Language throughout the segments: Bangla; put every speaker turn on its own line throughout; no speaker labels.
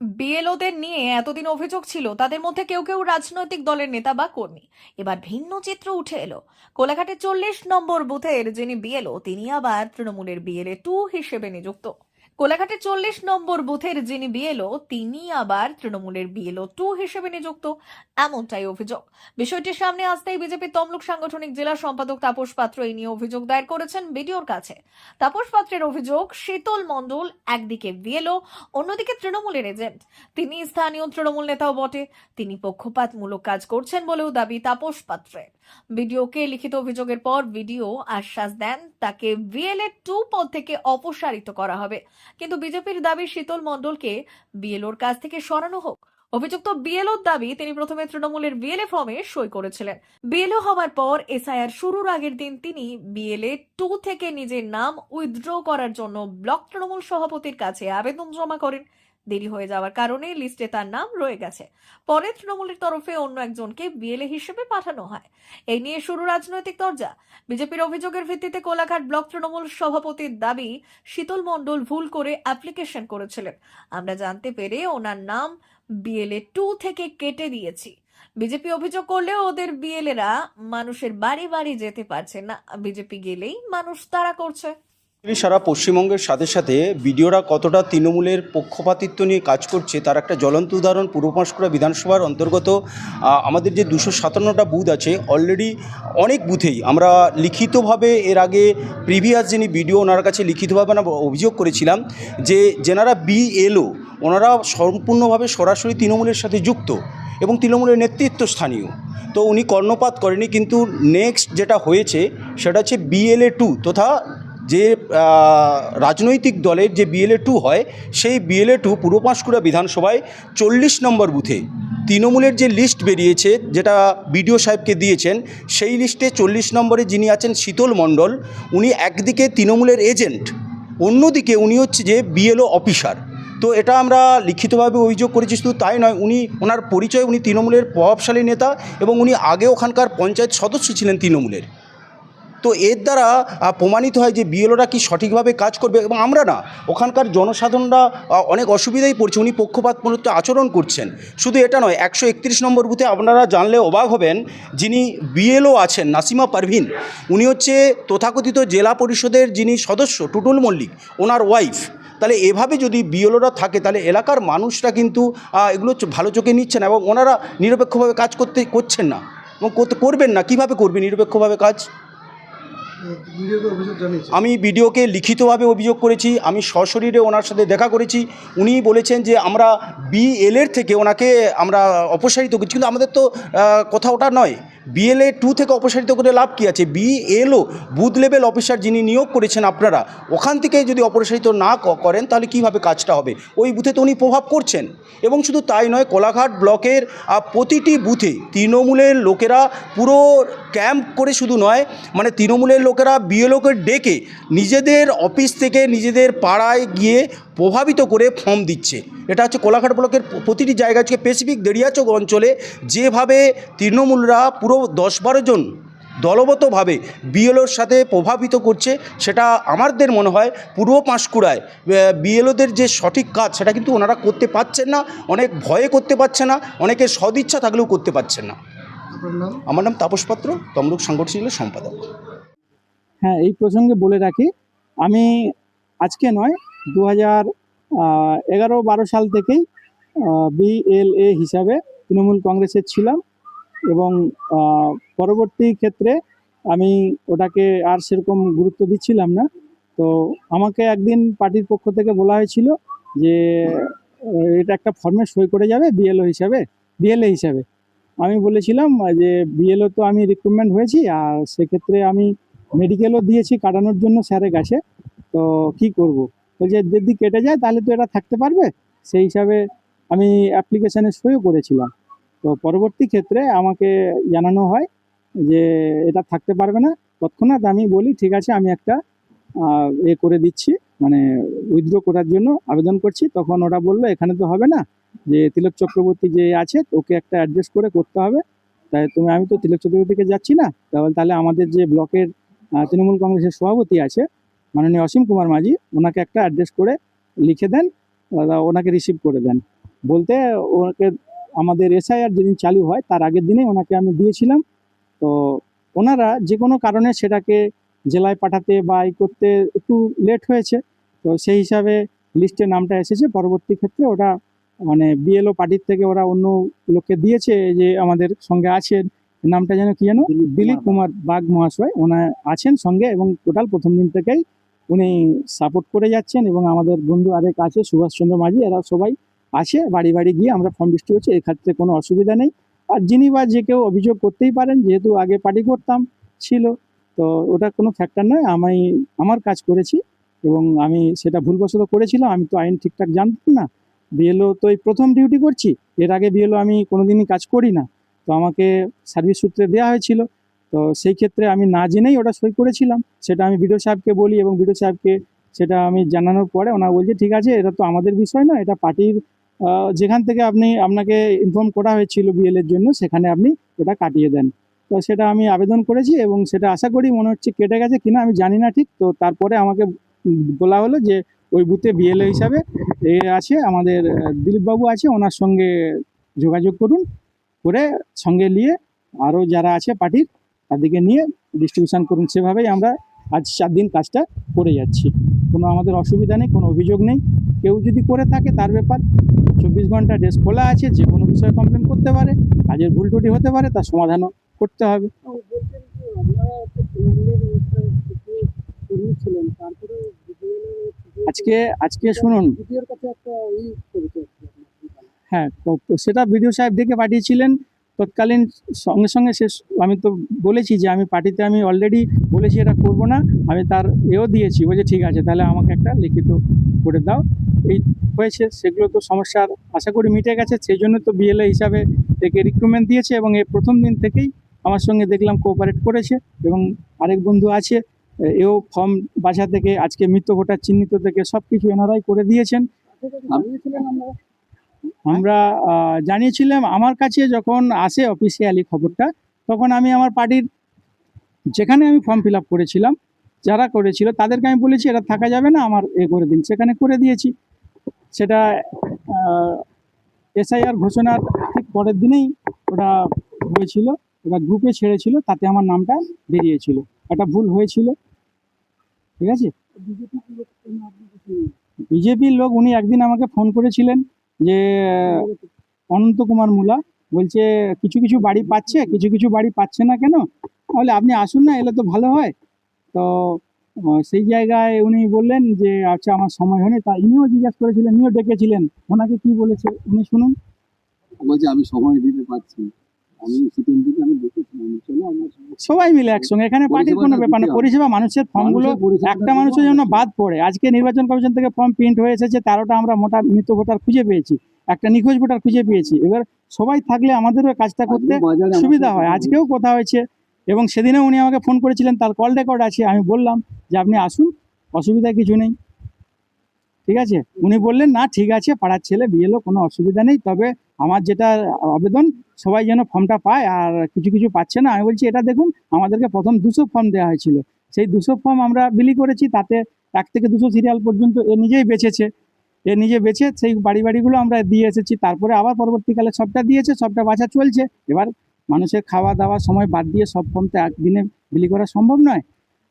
বিএলওদের নিয়ে এতদিন অভিযোগ ছিল, তাদের মধ্যে কেউ কেউ রাজনৈতিক দলের নেতা বা কর্মী। এবার ভিন্ন চিত্র উঠে এলো। কোলাঘাটের চল্লিশ নম্বর বুথের যিনি বিএলও তিনি আবার তৃণমূলের বিএলএ টু হিসেবে নিযুক্ত। কোলাঘাটের চল্লিশ নম্বর বুথের যিনি বিএলও তিনি আবার তৃণমূলের বিএলও। টু হিসেবে নিযুক্ত, এমনটাই অভিযোগ। বিষয়টির সামনে আসতেই বিজেপির তমলুক সাংগঠনিক জেলা সম্পাদক তাপস পাত্র এই নিয়ে অভিযোগ দায়ের করেছেন বিডিওর কাছে। তাপস পাত্রের অভিযোগ, শীতল মণ্ডল একদিকে বিএলও, অন্যদিকে তৃণমূলের এজেন্ট। তিনি স্থানীয় তৃণমূল নেতাও বটে, তিনি পক্ষপাতমূলক কাজ করছেন বলেও দাবি তাপস পাত্রের। ভিডিওকে লিখিত অভিযোগের পর ভিডিও আশ্বাস দেন, তাকে বিএলএ টু পদ থেকে অপসারিত করা হবে। কিন্তু বিজেপির দাবি শীতল মণ্ডলকে বিএলওর কাছ থেকে সরানো হোক। অভিযুক্ত বিএলওর দাবি তিনি প্রথমে তৃণমূলের বিএলএ ফর্মে সই করেছিলেন। বিএলও হওয়ার পর এসআইআর শুরুর আগের দিন তিনি বিএলএ টু থেকে নিজের নাম উইথড্র করার জন্য ব্লক তৃণমূল সভাপতির কাছে আবেদন জমা করেন। দেরি হয়ে যাওয়ার কারণে লিস্টে তার নাম রয়ে গেছে। পরে তৃণমূলের তরফে অন্য একজনকে বিএলএ হিসেবে পাঠানো হয়। এই নিয়ে শুরু রাজনৈতিক দরজা বিজেপির অভিযোগের ভিত্তিতে কোলাঘাট ব্লক তৃণমূল সভাপতির দাবি, শীতল মণ্ডল ভুল করে অ্যাপ্লিকেশন করেছিলেন। আমরা জানতে পেরে ওনার নাম বিএলএ টু থেকে কেটে দিয়েছি। বিজেপি অভিযোগ করলেও ওদের বিএলএরা মানুষের বাড়ি বাড়ি যেতে পারছে না। বিজেপি গেলেই মানুষ তারা করছে।
সারা পশ্চিমবঙ্গের সাথে সাথে বিডিওরা কতটা তৃণমূলের পক্ষপাতিত্ব নিয়ে কাজ করছে, তার একটা জ্বলন্ত উদাহরণ পূর্ব পাঁশকুড়া বিধানসভার অন্তর্গত আমাদের যে দুশো সাতান্নটা বুথ আছে অলরেডি অনেক বুথেই আমরা লিখিতভাবে এর আগে প্রিভিয়াস যিনি বিডিও, ওনার কাছে লিখিতভাবে আমরা অভিযোগ করেছিলাম যে যেনারা বিএলও, ওনারা সম্পূর্ণভাবে সরাসরি তৃণমূলের সাথে যুক্ত এবং তৃণমূলের নেতৃত্ব স্থানীয়। তো উনি কর্ণপাত করেনি, কিন্তু নেক্সট যেটা হয়েছে, সেটা হচ্ছে বিএলএ টু তথা যে রাজনৈতিক দলের যে বিএলএ টু হয়, সেই বিএলএ টু পূর্ব পাঁশকুড়া বিধানসভায় চল্লিশ নম্বর বুথে তৃণমূলের যে লিস্ট বেরিয়েছে, যেটা বিডিও সাহেবকে দিয়েছেন, সেই লিস্টে চল্লিশ নম্বরে যিনি আছেন শীতল মণ্ডল, উনি একদিকে তৃণমূলের এজেন্ট অন্যদিকে উনি হচ্ছে যে বিএলও অফিসার তো এটা আমরা লিখিতভাবে অভিযোগ করেছি, শুধু তাই নয়, উনি, ওনার পরিচয়, উনি তৃণমূলের প্রভাবশালী নেতা এবং উনি আগে ওখানকার পঞ্চায়েত সদস্য ছিলেন তৃণমূলের। তো এর দ্বারা প্রমাণিত হয় যে বিএলওরা কি সঠিকভাবে কাজ করবে এবং আমরা না, ওখানকার জনসাধারণরা অনেক অসুবিধায় পড়ছে, উনি পক্ষপাতমূলক আচরণ করছেন। শুধু এটা নয়, একশো একত্রিশ নম্বর বুথে আপনারা জানলে অবাক হবেন, যিনি বিএলও আছেন, নাসিমা পারভিন, উনি হচ্ছে তথাকথিত জেলা পরিষদের যিনি সদস্য, টুটুল মল্লিক, ওনার ওয়াইফ তাহলে এভাবে যদি বিএলওরা থাকে, তাহলে এলাকার মানুষরা কিন্তু এগুলো ভালো চোখে নিচ্ছেন এবং ওনারা নিরপেক্ষভাবে কাজ করতে, করছেন না। এবং করবেন না, কীভাবে করবে নিরপেক্ষভাবে কাজ? আমি বিডিওকে লিখিতভাবে অভিযোগ করেছি, আমি সশরীরে ওনার সাথে দেখা করেছি। উনি বলেছেন যে আমরা বিএলের থেকে ওনাকে আমরা অপসারিত করছি, কিন্তু আমাদের তো কথা ওটা নয়। বিএলএ টু থেকে অপসারিত করে লাভ কী আছে? বিএলও বুথ লেভেল অফিসার যিনি নিয়োগ করেছেন আপনারা, ওখান থেকে যদি অপসারিত না করেন, তাহলে কীভাবে কাজটা হবে? ওই বুথে তো উনি প্রভাব করছেন। এবং শুধু তাই নয়, কোলাঘাট ব্লকের প্রতিটি বুথে তৃণমূলের লোকেরা পুরো ক্যাম্প করে শুধু নয় মানে তৃণমূলের লোকেরা বিএলওকে ডেকে নিজেদের অফিস থেকে নিজেদের পাড়ায় গিয়ে প্রভাবিত করে ফর্ম দিচ্ছে। এটা হচ্ছে কোলাঘাট ব্লকের প্রতিটি জায়গা হচ্ছে স্পেসিফিক দেড়িয়াচক অঞ্চলে যেভাবে তৃণমূলরা পুরো দশ বারো জন দলবদ্ধভাবে বিএলওর সাথে প্রভাবিত করছে সেটা আমাদের মনে হয় পূর্ব পাঁশকুড়ায়। বিএলওদের যে সঠিক কাজ সেটা কিন্তু ওনারা করতে পারছেন না অনেক ভয়ে করতে পারছে না অনেকের সদিচ্ছা থাকলেও করতে পারছেন না। আমার নাম তাপস পাত্র তমলুক সাংগঠনিক সম্পাদক।
হ্যাঁ এই প্রসঙ্গে বলে রাখি আমি আজকে নয় দু হাজার এগারো বারো সাল থেকেই বিএলএ হিসাবে তৃণমূল কংগ্রেসের ছিলাম। এবং পরবর্তী ক্ষেত্রে আমি ওটাকে আর সেরকম গুরুত্ব দিচ্ছিলাম না। তো আমাকে একদিন পার্টির পক্ষ থেকে বলা হয়েছিল যে এটা একটা ফর্মে সই করে যাবে বিএলও হিসাবে, বিএলএ হিসাবে। আমি বলেছিলাম যে, বিএলও তো আমি রিক্রুটমেন্ট হয়েছি, আর সেক্ষেত্রে আমি মেডিকেলও দিয়েছি কাটানোর জন্য স্যারের কাছে। তো কি করব? বলছে, যদি কেটে যায় তাহলে তো এটা থাকতে পারবে। সেই হিসাবে আমি অ্যাপ্লিকেশানে সইও করেছিলাম। তো পরবর্তী ক্ষেত্রে আমাকে জানানো হয় যে এটা থাকতে পারবে না, তৎক্ষণাৎ আমি বলি, ঠিক আছে, আমি একটা এ করে দিচ্ছি মানে উইথড্র করার জন্য আবেদন করছি। তখন ওরা বলল, এখানে তো হবে না, যে তিলক চক্রবর্তী যে আছে, ওকে একটা অ্যাড্রেস করে করতে হবে। তাই তুমি, আমি তো তিলক চক্রবর্তীকে যাচ্ছি না। তাহলে তাহলে আমাদের যে ব্লকের তৃণমূল কংগ্রেসের সভাপতি আছে, মাননীয় অসীম কুমার মাঝি, ওনাকে একটা অ্যাড্রেস করে লিখে দেন ওনাকে রিসিভ করে দেন। বলতে ওনাকে আমাদের এসআইআর যেদিন চালু হয় তার আগের দিনেই ওনাকে আমি দিয়েছিলাম। তো ওনারা যে কোনো কারণে সেটাকে জেলায় পাঠাতে বা ই করতে একটু লেট হয়েছে। তো সেই হিসাবে লিস্টে নামটা এসেছে। পরবর্তী ক্ষেত্রে ওটা মানে বিএলও পার্টির থেকে ওরা অন্য লোককে দিয়েছে যে আমাদের সঙ্গে আছেন। নামটা যেন কি যেন? দিলীপ কুমার বাগ মহাশয়। ওনার আছেন সঙ্গে এবং টোটাল প্রথম দিন থেকেই উনি সাপোর্ট করে যাচ্ছেন এবং আমাদের বন্ধু আরেক আছে সুভাষচন্দ্র মাঝি। এরা সবাই আছে, বাড়ি বাড়ি গিয়ে আমরা ফর্ম ডিস্ট্রিবিউট হচ্ছে এই ক্ষেত্রে কোনো অসুবিধা নেই। আর যিনি বা যে কেউ অভিযোগ করতেই পারেন, যেহেতু আগে পার্টি করতাম, ছিল, তো ওটা কোনো ফ্যাক্টর নয়, আমি, আমার কাজ করেছি এবং আমি সেটা ভুলবশত করেছিলাম, আমি তো আইন ঠিকঠাক জানতাম না। বিএলও তো এই প্রথম ডিউটি করছি, এর আগে বিএলও আমি কোনোদিনই কাজ করি না। তো আমাকে সার্ভিস সূত্রে দেওয়া হয়েছিল, তো সেই ক্ষেত্রে আমি না জেনেই ওটা সই করেছিলাম। সেটা আমি বিডিও সাহেবকে বলি এবং বিডিও সাহেবকে সেটা আমি জানানোর পরে ওনারা বলছে, ঠিক আছে, এটা তো আমাদের বিষয় না, এটা পার্টির যেখান থেকে আপনি আপনাকে ইনফর্ম করা হয়েছিল বিএল এর জন্য, সেখানে আপনি ওটা কাটিয়ে দেন। তো সেটা আমি আবেদন করেছি এবং সেটা আশা করি মনে হচ্ছে কেটে গেছে কিনা, আমি জানি না ঠিক। তো তারপরে আমাকে বলা হলো যে ওই বুথে বিএলএ হিসাবে এ আছে, আমাদের দিলীপবাবু আছে, ওনার সঙ্গে যোগাযোগ করুন, করে সঙ্গে নিয়ে আরও যারা আছে পার্টির, তাদেরকে নিয়ে ডিস্ট্রিবিউশন করুন। সেভাবেই আমরা আজ চার দিন কাজটা করে যাচ্ছি। কোনো আমাদের অসুবিধা নেই, কোনো অভিযোগ নেই। কেউ যদি করে থাকে তার ব্যাপার চব্বিশ ঘণ্টা ডেস্ক খোলা আছে যে কোনো বিষয়ে কমপ্লেন করতে পারে কাজের ভুল ত্রুটি হতে পারে তার সমাধানও করতে হবে। আজকে আজকে শুনুন। হ্যাঁ সেটা বিডিও সাহেব দেখে পাঠিয়েছিলেন। তৎকালীন সঙ্গে সঙ্গে সে আমি তো বলেছি যে আমি পার্টিতে আমি অলরেডি বলেছি এটা করব না আমি তার এও দিয়েছি বলছে ঠিক আছে তাহলে আমাকে একটা লিখিত করে দাও। এই হয়েছে, সেগুলো তো সমস্যার আশা করি মিটে গেছে। সেই জন্য তো বিএলএ হিসাবে একে রিক্রুটমেন্ট দিয়েছে এবং এই প্রথম দিন থেকেই আমার সঙ্গে দেখলাম কোঅপারেট করেছে এবং আরেক বন্ধু আছে, এও ফর্ম বাসা থেকে আজকে মৃত ভোটার চিহ্নিত থেকে সব কিছু এনারাই করে দিয়েছেন। আমরা জানিয়েছিলাম আমার কাছে যখন আসে অফিসিয়ালি খবরটা, তখন আমি আমার পার্টির যেখানে আমি ফর্ম ফিল করেছিলাম, যারা করেছিল তাদেরকে আমি বলেছি এটা থাকা যাবে না, আমার এ করে দিন। সেখানে করে দিয়েছি। সেটা এসআইআর ঘোষণার ঠিক পরের দিনেই ওটা হয়েছিল, ওটা গ্রুপে ছেড়েছিল, তাতে আমার নামটা বেরিয়েছিল। একটা ভুল হয়েছিল। ঠিক আছে? বিজেপির লোক উনি একদিন আমাকে ফোন করেছিলেন যে, অনন্ত কুমার মুলা বলছে, কিছু কিছু বাড়ি পাচ্ছে, কিছু কিছু বাড়ি পাচ্ছে না কেন? তাহলে আপনি আসুন না, এলে তো ভালো হয়। তো সেই জায়গায় উনি বললেন যে আচ্ছা আমার সময় হয়নি। তা ইনিও জিজ্ঞেস করেছিলেন ইনিও ডেকেছিলেন। ওনাকে কি বলেছে? উনি শুনুন।
বলছে আমি সময় দিতে পারছি।
সবাই মিলে একসঙ্গে। এখানে পার্টির কোনো ব্যাপার না। পরিষেবা মানুষের ফর্মগুলো একটা মানুষের। জন্য বাদ পড়ে। আজকে নির্বাচন কমিশন থেকে ফর্ম প্রিন্ট হয়ে এসেছে তেরোটা আমরা মোটা মৃত ভোটার খুঁজে পেয়েছি। একটা নিখোঁজ ভোটার খুঁজে পেয়েছি। এবার সবাই থাকলে আমাদেরও কাজটা করতে সুবিধা হয়। আজকেও কথা হয়েছে। এবং সেদিনেও উনি আমাকে ফোন করেছিলেন, তার কল রেকর্ড আছে, আমি বললাম যে আপনি আসুন অসুবিধা কিছু নেই। ঠিক আছে? উনি বললেন, না, ঠিক আছে, পাড়ার ছেলে বিয়েলো কোনো অসুবিধা নেই, তবে আমার যেটা আবেদন, সবাই যেন ফর্মটা পায়, আর কিছু কিছু পাচ্ছে না। আমি বলছি, এটা দেখুন, আমাদেরকে প্রথম দুশো ফর্ম দেওয়া হয়েছিল। সেই দুশো ফর্ম আমরা বিলি করেছি, তাতে এক থেকে দুশো সিরিয়াল পর্যন্ত এ নিজেই বেঁচেছে। এ নিজে বেছে সেই বাড়ি বাড়িগুলো আমরা দিয়ে এসেছি, তারপরে আবার পরবর্তীকালে সবটা দিয়েছে, সবটা বাছা চলছে। এবার মানুষের খাওয়া দাওয়া সময় বাদ দিয়ে সব তো একদিনে বিলি করা সম্ভব নয়।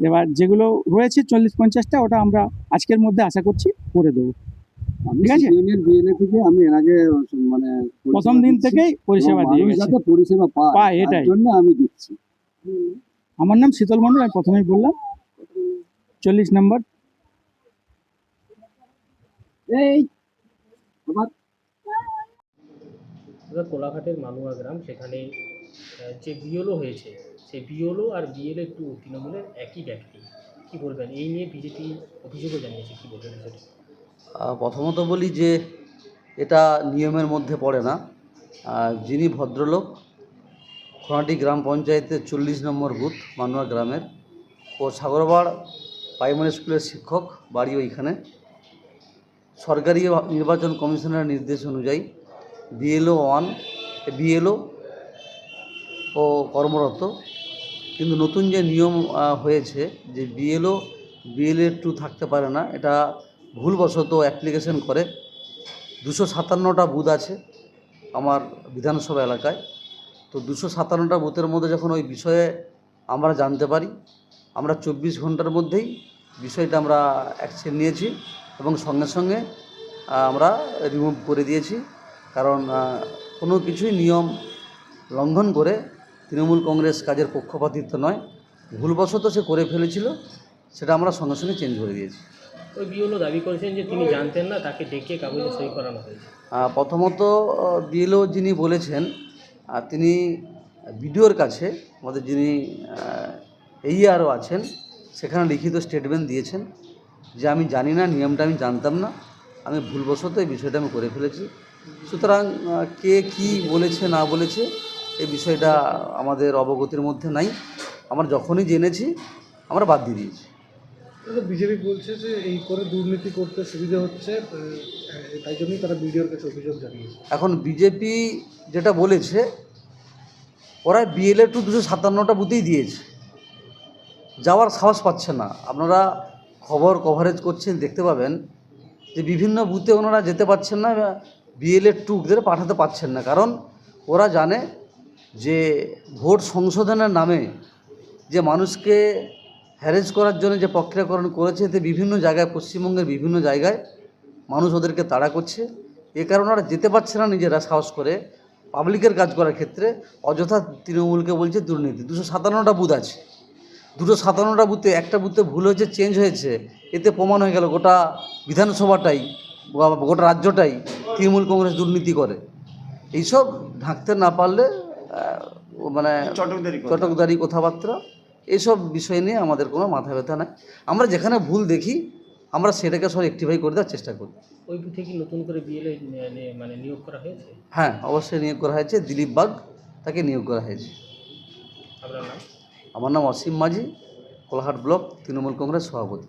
এবার যেগুলো রয়েছে চল্লিশ পঞ্চাশটা ওটা আমরা আজকের মধ্যে আশা করছি করে দেবো। ঠিক আছে?
থেকে আমি এর আগে মানে
প্রথম দিন থেকেই পরিষেবা দিয়ে
যাতে পরিষেবা পায়
পায়, এটাই।
জন্য আমি দিচ্ছি।
আমার নাম শীতল মণ্ডল আমি প্রথমেই বললাম। চল্লিশ নম্বর।
এই
কোলাঘাটের মানুয়া গ্রাম সেখানে যে বিএলও হয়েছে, সেই বিএলও আর বিএলএ টু তৃণমূলের একই ব্যক্তি কি বলবেন? এই নিয়ে বিজেপি অভিযোগও জানিয়েছে। কি বলবেন
প্রথমত বলি যে এটা নিয়মের মধ্যে পড়ে না। যিনি ভদ্রলোক খোনাটি গ্রাম পঞ্চায়েতের চল্লিশ নম্বর বুথ মানুয়া গ্রামের, ও সাগরবাড় প্রাইমারি স্কুলের শিক্ষক, বাড়ি ওইখানে। সরকারি নির্বাচন কমিশনের নির্দেশ অনুযায়ী বিএলও ওয়ান বিএলও ও কর্মরত। কিন্তু নতুন যে নিয়ম হয়েছে যে বিএলও বিএলএ টু থাকতে পারে না, এটা ভুলবশত অ্যাপ্লিকেশন করে। দুশো সাতান্নটা বুথ আছে আমার বিধানসভা এলাকায়। তো দুশো সাতান্নটা বুথের মধ্যে যখন ওই বিষয়ে আমরা জানতে পারি, আমরা চব্বিশ ঘণ্টার মধ্যেই বিষয়টা আমরা অ্যাকশন নিয়েছি এবং সঙ্গে সঙ্গে আমরা রিমুভ করে দিয়েছি। কারণ কোনো কিছুই নিয়ম লঙ্ঘন করে তৃণমূল কংগ্রেস কাজের পক্ষপাতিত্ব নয়। ভুলবশত সে করে ফেলেছিল সেটা আমরা সঙ্গে সঙ্গে চেঞ্জ করে দিয়েছি।
বিএলও দাবি করেছেন যে তিনি জানতেন না তাকে ডেকে কাগজে সই করানো হয়েছে।
প্রথমত বিএলও যিনি বলেছেন তিনি বিডিওর কাছে আমাদের যিনি এইআরও আছেন সেখানে লিখিত স্টেটমেন্ট দিয়েছেন যে আমি জানি না নিয়মটা আমি জানতাম না আমি ভুলবশত এই বিষয়টা আমি করে ফেলেছি। সুতরাং কে কি বলেছে না বলেছে এই বিষয়টা আমাদের অবগতির মধ্যে নাই। আমরা যখনই জেনেছি আমরা বাদ দিয়ে দিয়েছি।
বিজেপি বলছে যে এই করে দুর্নীতি করতে সুবিধা হচ্ছে তাই জন্যই তারা বিডিওর কাছে অভিযোগ জানিয়েছে।
এখন বিজেপি যেটা বলেছে ওরা বিএলএ টু দুশো সাতান্নটা বুথেই দিয়েছে। যাওয়ার সাহস পাচ্ছে না। আপনারা খবর কভারেজ করছেন দেখতে পাবেন যে বিভিন্ন বুথে ওনারা যেতে পারছেন না বিএলএ টুদের পাঠাতে পারছেন না। কারণ ওরা জানে যে ভোট সংশোধনের নামে যে মানুষকে হ্যারেজ করার জন্য যে প্রক্রিয়াকরণ করেছে, এতে বিভিন্ন জায়গায়, পশ্চিমবঙ্গের বিভিন্ন জায়গায় মানুষ ওদেরকে তাড়া করছে। এ কারণে ওরা যেতে পারছে না নিজেরা সাহস করে পাবলিকের কাজ করার ক্ষেত্রে। অযথা তৃণমূলকে বলছে দুর্নীতি। দুশো সাতান্নটা বুথ আছে। দুটো সাতান্নটা বুথে একটা বুথে ভুল হয়েছে, চেঞ্জ হয়েছে। এতে প্রমাণ হয়ে গেল গোটা বিধানসভাটাই, গোটা রাজ্যটাই তৃণমূল কংগ্রেস দুর্নীতি করে। এইসব ঢাকতে না পারলে মানে চটকদারি কথাবার্তা এইসব বিষয় নিয়ে আমাদের কোনো মাথা ব্যথা নাই। আমরা যেখানে ভুল দেখি আমরা সেটাকে সব রেক্টিফাই করে দেওয়ার চেষ্টা করি।
ওই বুথে কি নতুন করে বিএলএ মানে নিয়োগ করা হয়েছে?
হ্যাঁ অবশ্যই নিয়োগ করা হয়েছে। দিলীপ বাগ তাকে নিয়োগ করা হয়েছে।
আপনার নাম?
আমার নাম অসীম মাঝি কোলাহাট ব্লক তৃণমূল কংগ্রেস সভাপতি।